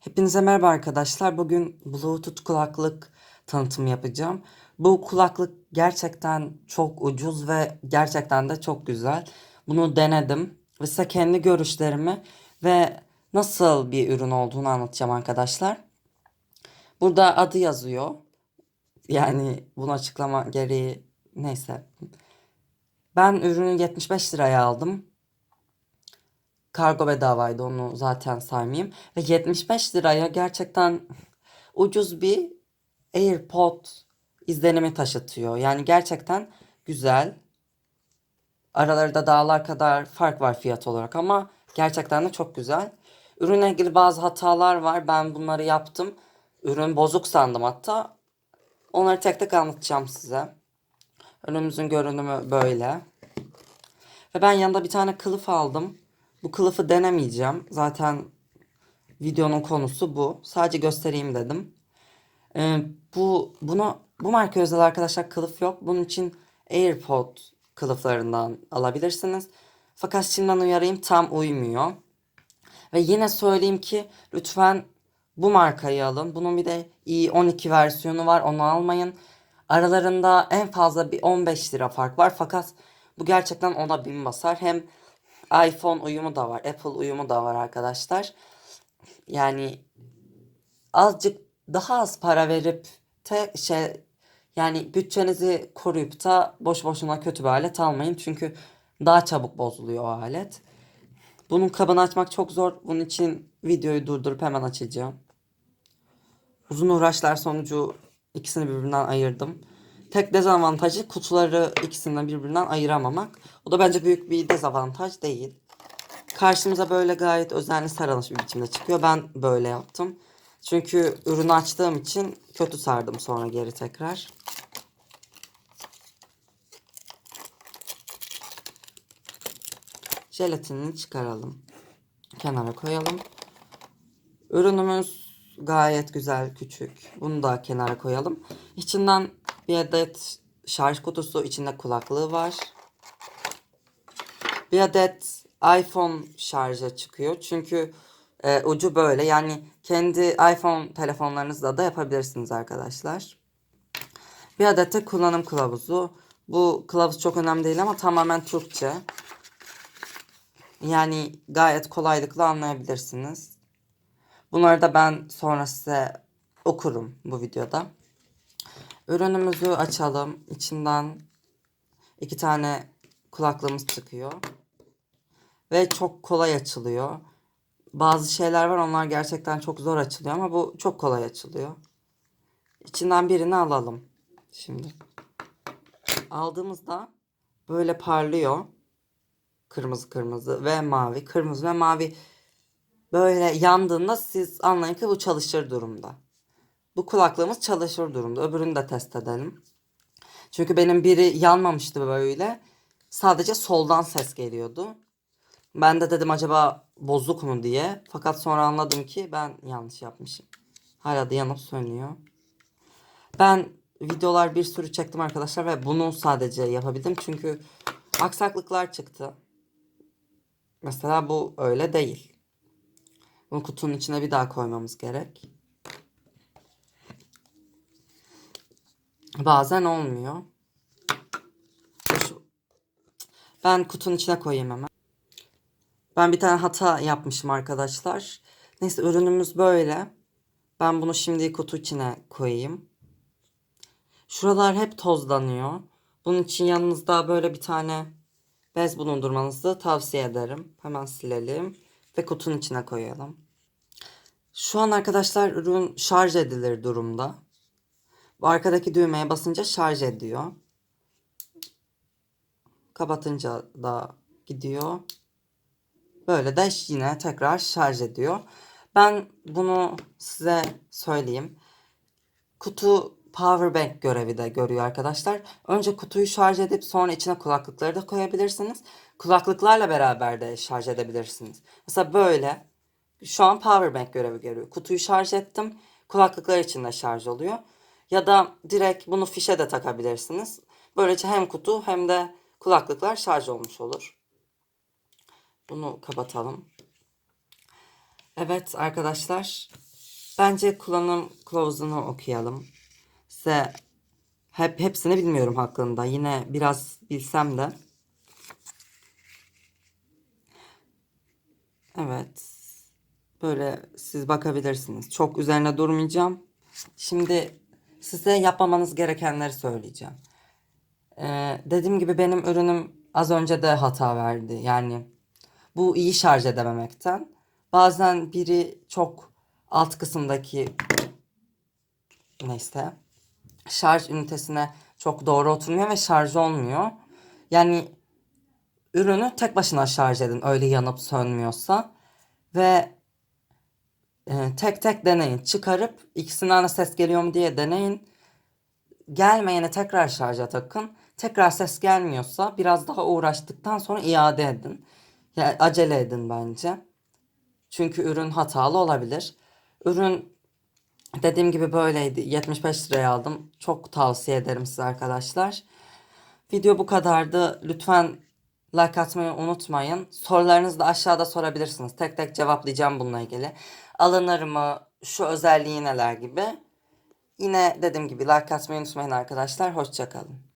Hepinize merhaba arkadaşlar. Bugün Bluetooth kulaklık tanıtımı yapacağım. Bu kulaklık gerçekten çok ucuz ve gerçekten de çok güzel. Bunu denedim ve size kendi görüşlerimi ve nasıl bir ürün olduğunu anlatacağım arkadaşlar. Burada adı yazıyor. Yani bunu açıklama gereği neyse. Ben ürünü 75 liraya aldım. Kargo bedavaydı onu zaten saymayayım. Ve 75 liraya gerçekten ucuz bir AirPod izlenimi taşıtıyor. Yani gerçekten güzel. Aralarında dağlar kadar fark var fiyat olarak ama gerçekten de çok güzel. Ürüne ilgili bazı hatalar var. Ben bunları yaptım. Ürün bozuk sandım hatta. Onları tek tek anlatacağım size. Önümüzün görünümü böyle. Ve ben yanında bir tane kılıf aldım. Bu kılıfı denemeyeceğim. Zaten videonun konusu bu. Sadece göstereyim dedim. Ee, bu bunu bu marka özel arkadaşlar kılıf yok. Bunun için AirPod kılıflarından alabilirsiniz. Fakat şimdiden uyarayım tam uymuyor. Ve yine söyleyeyim ki lütfen bu markayı alın. Bunun bir de i12 versiyonu var. Onu almayın. Aralarında en fazla bir 15 lira fark var. Fakat bu gerçekten ona bin basar. Hem iPhone uyumu da var. Apple uyumu da var arkadaşlar. Yani azıcık daha az para verip te şey yani bütçenizi koruyup da boş boşuna kötü bir alet almayın. Çünkü daha çabuk bozuluyor o alet. Bunun kabını açmak çok zor. Bunun için videoyu durdurup hemen açacağım. Uzun uğraşlar sonucu ikisini birbirinden ayırdım. Tek dezavantajı kutuları ikisinden birbirinden ayıramamak. O da bence büyük bir dezavantaj değil. Karşımıza böyle gayet özenli sarılmış bir biçimde çıkıyor. Ben böyle yaptım. Çünkü ürünü açtığım için kötü sardım sonra geri tekrar. Jelatinini çıkaralım. Kenara koyalım. Ürünümüz gayet güzel, küçük. Bunu da kenara koyalım. İçinden bir adet şarj kutusu, içinde kulaklığı var. Bir adet iPhone şarja çıkıyor. Çünkü e, ucu böyle. Yani kendi iPhone telefonlarınızla da yapabilirsiniz arkadaşlar. Bir adet de kullanım kılavuzu. Bu kılavuz çok önemli değil ama tamamen Türkçe. Yani gayet kolaylıkla anlayabilirsiniz. Bunları da ben sonra size okurum bu videoda. Ürünümüzü açalım. İçinden iki tane kulaklığımız çıkıyor. Ve çok kolay açılıyor. Bazı şeyler var onlar gerçekten çok zor açılıyor ama bu çok kolay açılıyor. İçinden birini alalım. Şimdi. Aldığımızda böyle parlıyor. Kırmızı kırmızı ve mavi. Kırmızı ve mavi böyle yandığında siz anlayın ki bu çalışır durumda. Bu kulaklığımız çalışır durumda. Öbürünü de test edelim. Çünkü benim biri yanmamıştı böyle. Sadece soldan ses geliyordu. Ben de dedim acaba bozuk mu diye. Fakat sonra anladım ki ben yanlış yapmışım. Hala da yanıp sönüyor. Ben videolar bir sürü çektim arkadaşlar ve bunu sadece yapabildim. Çünkü aksaklıklar çıktı. Mesela bu öyle değil. Bunu kutunun içine bir daha koymamız gerek. Bazen olmuyor. Ben kutunun içine koyayım hemen. Ben bir tane hata yapmışım arkadaşlar. Neyse ürünümüz böyle. Ben bunu şimdi kutu içine koyayım. Şuralar hep tozlanıyor. Bunun için yanınızda böyle bir tane bez bulundurmanızı tavsiye ederim. Hemen silelim ve kutunun içine koyalım. Şu an arkadaşlar ürün şarj edilir durumda. Bu arkadaki düğmeye basınca şarj ediyor. Kapatınca da gidiyor. Böyle de yine tekrar şarj ediyor. Ben bunu size söyleyeyim. Kutu power bank görevi de görüyor arkadaşlar. Önce kutuyu şarj edip sonra içine kulaklıkları da koyabilirsiniz. Kulaklıklarla beraber de şarj edebilirsiniz. Mesela böyle şu an power bank görevi görüyor. Kutuyu şarj ettim. Kulaklıklar için de şarj oluyor. Ya da direkt bunu fişe de takabilirsiniz. Böylece hem kutu hem de kulaklıklar şarj olmuş olur. Bunu kapatalım. Evet arkadaşlar Bence kullanım kılavuzunu okuyalım. Size hep hepsini bilmiyorum hakkında. Yine biraz bilsem de. Evet. Böyle siz bakabilirsiniz. Çok üzerine durmayacağım. Şimdi size yapmamanız gerekenleri söyleyeceğim. Ee, dediğim gibi benim ürünüm az önce de hata verdi. Yani bu iyi şarj edememekten. Bazen biri çok alt kısımdaki neyse şarj ünitesine çok doğru oturmuyor ve şarj olmuyor. Yani ürünü tek başına şarj edin öyle yanıp sönmüyorsa ve e, tek tek deneyin. Çıkarıp ikisinden de ses geliyor mu diye deneyin. Gelmeyene tekrar şarja takın. Tekrar ses gelmiyorsa biraz daha uğraştıktan sonra iade edin. Yani acele edin bence. Çünkü ürün hatalı olabilir. Ürün dediğim gibi böyleydi. 75 liraya aldım. Çok tavsiye ederim size arkadaşlar. Video bu kadardı. Lütfen like atmayı unutmayın. Sorularınızı da aşağıda sorabilirsiniz. Tek tek cevaplayacağım bununla ilgili. Alınır mı? Şu özelliği neler gibi. Yine dediğim gibi like atmayı unutmayın arkadaşlar. Hoşçakalın.